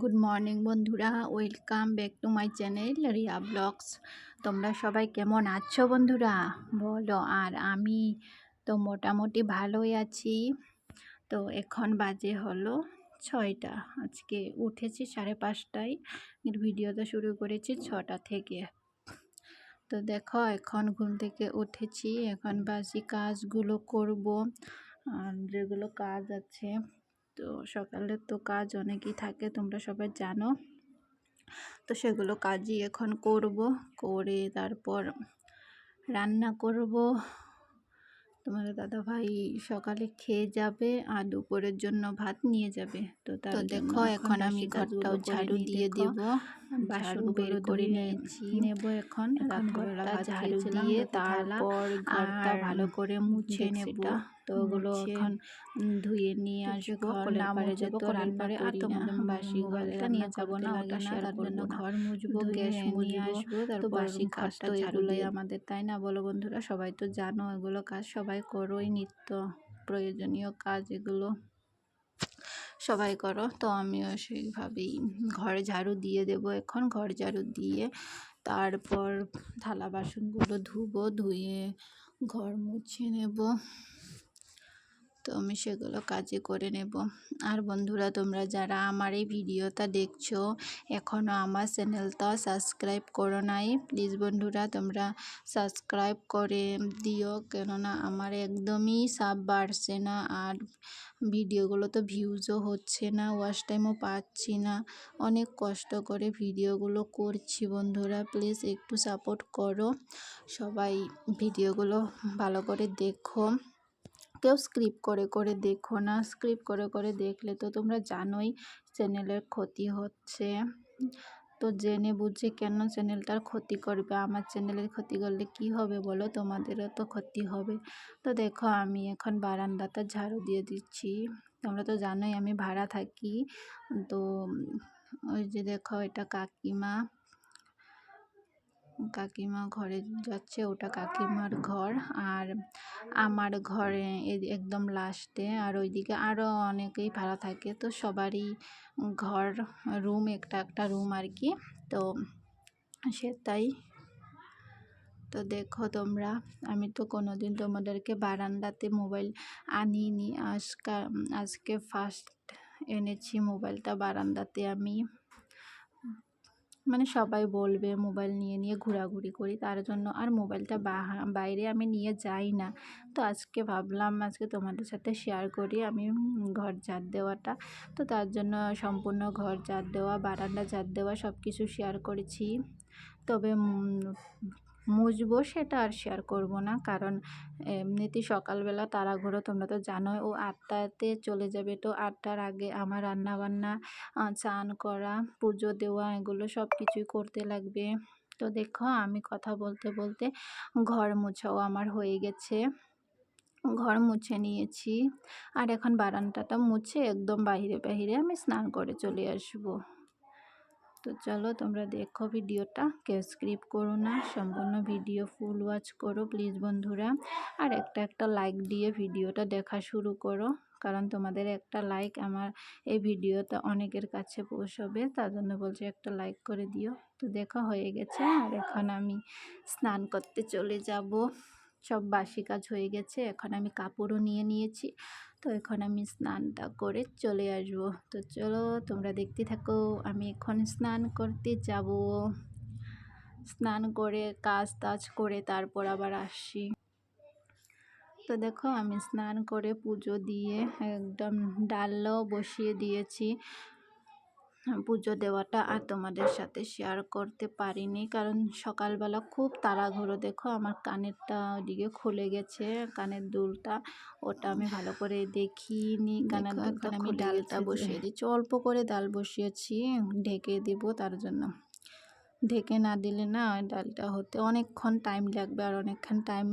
Good morning বন্ধুরা। Welcome back to my channel Riya vlogs তোমরা সবাই কেমন আছো, বন্ধুরা? বলো, আর আমি তো মোটামুটি ভালোই আছি। তো এখন বাজে হলো ছয়টা। আজকে উঠেছি সাড়ে পাঁচটায়। ভিডিওটা শুরু করেছি ছটা থেকে। তো দেখো, এখন ঘুম থেকে উঠেছি। এখন বাসি কাজগুলো করব। আর যেগুলো কাজ আছে তো সকালে তো কাজ অনেকই থাকে তোমরা সবাই জানো। তো সেগুলো কাজই এখন করব করে তারপর রান্না করব। তোমার দাদা ভাই সকালে খেয়ে যাবে আর দুপুরের জন্য ভাত নিয়ে যাবে। তো তার দেখো এখন আমি ঘরটাও ঝাড়ু দিয়ে দেব বাসন বের করে নিয়েছি। নেব এখন। ঝাড়ু দিয়ে তারপর ঘরটা ভালো করে মুছে নেব। তো ওগুলো এখন ধুয়ে নিয়ে আসব। যাব কলের পারে আর তোমাদের বাসি ঘরটা নিয়ে যাব না ওটা শেয়ার করব। ঘর মুছবো গ্যাস নিয়ে আসব তারপর বাসি খাটটা এগুলোই আমাদের তাই না বলো বন্ধুরা? সবাই তো জানো এগুলো কাজ সবাই করোই নিত্য প্রয়োজনীয় কাজ এগুলো। সবাই করো তো আমিও সেইভাবেই ঘর ঝাড়ু দিয়ে দেব এখন ঘর ঝাড়ু দিয়ে তারপর থালা বাসনগুলো ধুবো ধুয়ে ঘর মুছে নেব। তো আমি সেগুলো কাজে করে নেব। আর বন্ধুরা, তোমরা যারা আমার এই ভিডিওটা দেখছ এখনও আমার চ্যানেলটা সাবস্ক্রাইব করো নাই, প্লিজ বন্ধুরা, তোমরা সাবস্ক্রাইব করে দিও, কেননা আমার একদমই সাব বাড়ছে না, আর ভিডিওগুলো তো ভিউজও হচ্ছে না ওয়াশ টাইমও পাচ্ছি না। অনেক কষ্ট করে ভিডিওগুলো করছি বন্ধুরা, প্লিজ একটু সাপোর্ট করো। সবাই ভিডিওগুলো ভালো করে দেখো। কেউ স্ক্রিপ করে করে দেখো না। স্ক্রিপ করে করে দেখলে তো তোমরা জানোই চ্যানেলের ক্ষতি হচ্ছে। তো জেনে বুঝে কেন চ্যানেলটার ক্ষতি করবে? আমার চ্যানেলের ক্ষতি করলে কি হবে বলো? তোমাদেরও তো ক্ষতি হবে। তো দেখো, আমি এখন বারান্দাটা ঝাড়ু দিয়ে দিচ্ছি। তোমরা তো জানোই আমি ভাড়া থাকি। তো ওই যে দেখো, এটা কাকিমা। কাকিমা ঘরে যাচ্ছে, ওটা কাকিমার ঘর। আর আমার ঘরে একদম লাস্টে আর ওইদিকে আরও অনেকেই ভাড়া থাকে। তো সবারই ঘর রুম একটা একটা রুম আর কি। তো সেটাই তো দেখো তোমরা, আমি তো কোনোদিন তোমাদেরকে বারান্দাতে মোবাইল আনিনি। আজকা, আজকে ফার্স্ট এনেছি মোবাইলটা বারান্দাতে আমি। মানে সবাই বলবে মোবাইল নিয়ে নিয়ে ঘোরাঘুরি করি। তার জন্য আর মোবাইলটা বাইরে আমি নিয়ে যাই না। তো আজকে ভাবলাম, আজকে তোমাদের সাথে শেয়ার করি আমি ঘর ঝাড় দেওয়াটা। তো তার জন্য সম্পূর্ণ ঘর ঝাড় দেওয়া, বারান্দা ঝাড় দেওয়া সব কিছু শেয়ার করেছি। তবে মুছবো সেটা আর শেয়ার করব না। কারণ এমনিতে সকালবেলা তাড়াঘুড়ো তোমরা তো জানোই, ও আটটাতে চলে যাবে। তো আটটার আগে আমার রান্না বান্না চান করা, পুজো দেওয়া, এগুলো সব কিছুই করতে লাগবে। তো দেখো, আমি কথা বলতে বলতে ঘর মোছাও আমার হয়ে গেছে। ঘর মুছে নিয়েছি। আর এখন বারান্দাটা মুছে একদম বাহিরে বাহিরে আমি স্নান করে চলে আসব। তো চলো তোমরা দেখো ভিডিওটা, কেউ স্ক্রিপ করো না, সম্পূর্ণ ভিডিও ফুল ওয়াচ করো প্লিজ বন্ধুরা। আর একটা একটা লাইক দিয়ে ভিডিওটা দেখা শুরু করো, কারণ তোমাদের একটা লাইক আমার এই ভিডিওটা অনেকের কাছে পৌঁছবে, তার জন্য বলছি একটা লাইক করে দিও। তো দেখা হয়ে গেছে, আর এখন আমি স্নান করতে চলে যাব। সব বাসি কাজ হয়ে গেছে, এখন আমি কাপড়ও নিয়ে নিয়েছি। তো এখন আমি স্নানটা করে চলে আসব। তো চলো তোমরা দেখতে থাকো, আমি এখন স্নান করতে যাব। স্নান করে কাজ টাজ করে তারপর আবার আসি। তো দেখো আমি স্নান করে পুজো দিয়ে একদম ডালও বসিয়ে দিয়েছি। পুজো দেওয়াটা আর তোমাদের সাথে শেয়ার করতে পারিনি। কারণ সকালবেলা খুব তাড়াঘুড়ো দেখো আমার কানেরটা ওদিকে খুলে গেছে কানের দুলটা ওটা আমি ভালো করে দেখিনি। কানের দুলটা আমি ডালটা বসিয়ে দিচ্ছি অল্প করে ডাল বসিয়েছি ঢেকে দিব তার জন্য। ঢেকে না দিলে না ডালটা হতে অনেকক্ষণ টাইম লাগবে আর অনেকক্ষণ টাইম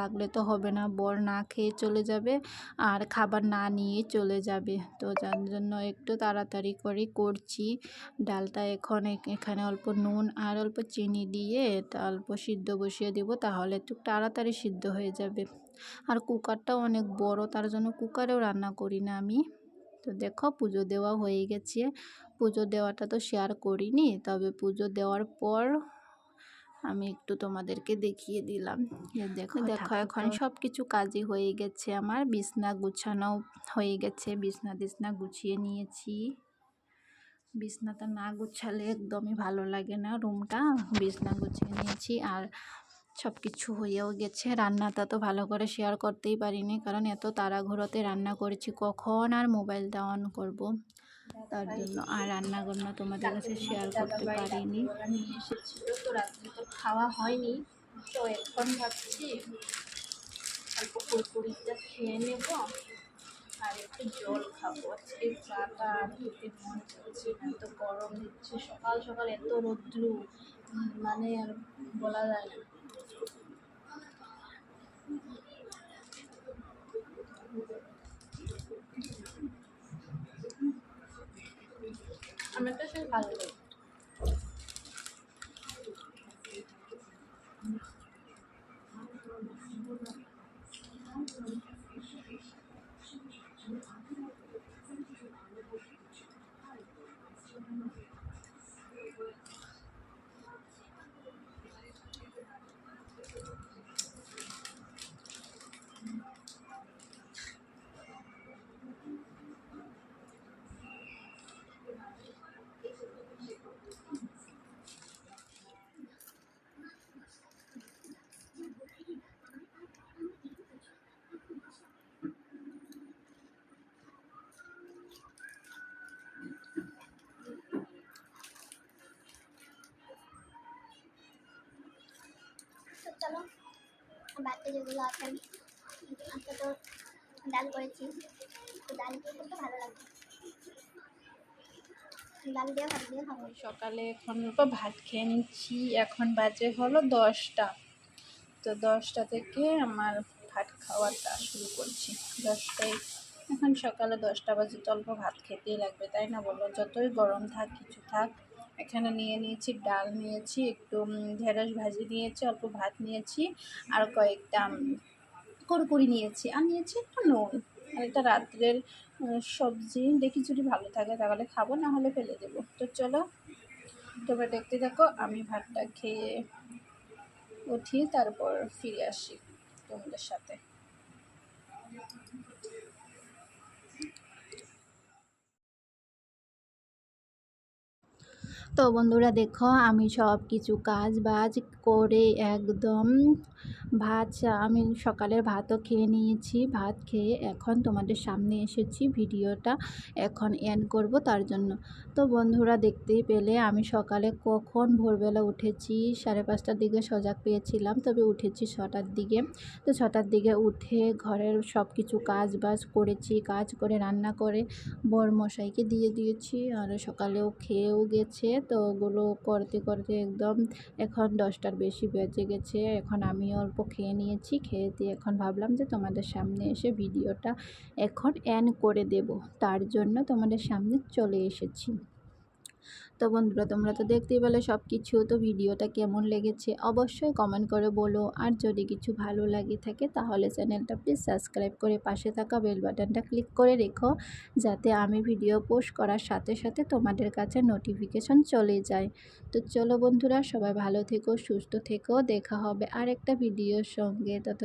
লাগলে তো হবে না। বর না খেয়ে চলে যাবে আর খাবার না নিয়ে চলে যাবে। তো যার জন্য একটু তাড়াতাড়ি করে করছি। ডালটা এখন এখানে অল্প নুন আর অল্প চিনি দিয়ে তা অল্প সিদ্ধ বসিয়ে দেব তাহলে একটু তাড়াতাড়ি সিদ্ধ হয়ে যাবে। আর কুকারটাও অনেক বড়, তার জন্য কুকারেও রান্না করি না আমি। তো দেখো পুজো দেওয়া হয়ে গেছে। পুজো দেওয়াটা তো শেয়ার করিনি তবে পুজো দেওয়ার পর আমি একটু তোমাদেরকে দেখিয়ে দিলাম। দেখো দেখো এখন সব কিছু কাজই হয়ে গেছে আমার। বিছনা গুছানো হয়ে গেছে বিছনা টিছনা গুছিয়ে নিয়েছি। বিছনাটা না গুছালে একদমই ভালো লাগে না রুমটা। বিছনা গুছিয়ে নিয়েছি আর সব কিছু হয়েও গেছে। রান্নাটা তো ভালো করে শেয়ার করতেই পারিনি, কারণ এত তাড়াঘুড়োতে রান্না করেছি, কখন আর মোবাইলটা অন করব? তার জন্য আর রান্না বান্না তোমাদের কাছে শেয়ার করতে পারিনি। তো তো খাওয়া হয়নি, তো এখন ভাবছি অল্প খেয়ে নেব আর একটু জল খাব। আজকে চাটা খেতে মন না, এত গরম সকাল সকাল এত রৌদ্র মানে আর বলা যায় না। আমার কাছে ভালো লাগে তো চলো বাড়িতে যেগুলো আছে তো ডাল করেছি। ডাল ভালো সকালে এখন ভাত খেয়ে নিচ্ছি। এখন বাজে হলো দশটা। তো দশটা থেকে আমার ভাত খাওয়াটা শুরু করছি। দশটায় এখন সকালে দশটা বাজে, তো অল্প ভাত খেতেই লাগবে, তাই না বলো? যতই গরম থাক, কিছু থাক। এখানে নিয়ে নিয়েছি, ডাল নিয়েছি, একটু ঢেঁড়স ভাজি নিয়েছি, অল্প ভাত নিয়েছি, আর কয়েকটা কুরকুরি নিয়েছি, আর নিয়েছি একটু নুন। আর এটা রাত্রের সবজি, দেখি যদি ভালো থাকে তাহলে খাব, না হলে ফেলে দেবো। তো চলো, তোমরা দেখতে থাকো, আমি ভাতটা খেয়ে উঠি, তারপর ফিরে আসি তোমাদের সাথে। তো বন্ধুরা দেখো, আমি সব কিছু কাজ বাজ করে একদম ভাত আমি সকালের ভাতও খেয়ে নিয়েছি। ভাত খেয়ে এখন তোমাদের সামনে এসেছি ভিডিওটা এখন এন্ড করব তার জন্য। তো বন্ধুরা দেখতেই পেলে, আমি সকালে কখন ভোরবেলা উঠেছি, সাড়ে পাঁচটার দিকে সজাগ পেয়েছিলাম, তবে উঠেছি ছটার দিকে। তো ছটার দিকে উঠে ঘরের সব কিছু কাজ বাজ করেছি, কাজ করে, রান্না করে বর মশাইকে দিয়ে দিয়েছি, আর সকালেও খেয়েও গেছে। তো ওগুলো করতে করতে একদম এখন দশটার বেশি বেজে গেছে। এখন আমি অল্প খেয়ে নিয়েছি, খেয়ে দিয়ে এখন ভাবলাম যে তোমাদের সামনে এসে ভিডিওটা এখন অ্যান করে দেব। তার জন্য তোমাদের সামনে চলে এসেছি। তো বন্ধুরা, তোমরা তো দেখতেই পেলে সব কিছু তো ভিডিওটা কেমন লেগেছে অবশ্যই কমেন্ট করে বলো। আর যদি কিছু ভালো লাগে থাকে, তাহলে চ্যানেলটা প্লিজ সাবস্ক্রাইব করে পাশে থাকা বেল বাটনটা ক্লিক করে রেখো, যাতে আমি ভিডিও পোস্ট করার সাথে সাথে তোমাদের কাছে নোটিফিকেশন চলে যায়। তো চলো বন্ধুরা, সবাই ভালো থেকো, সুস্থ থেকো। দেখা হবে আরেকটা ভিডিওর সঙ্গে। তত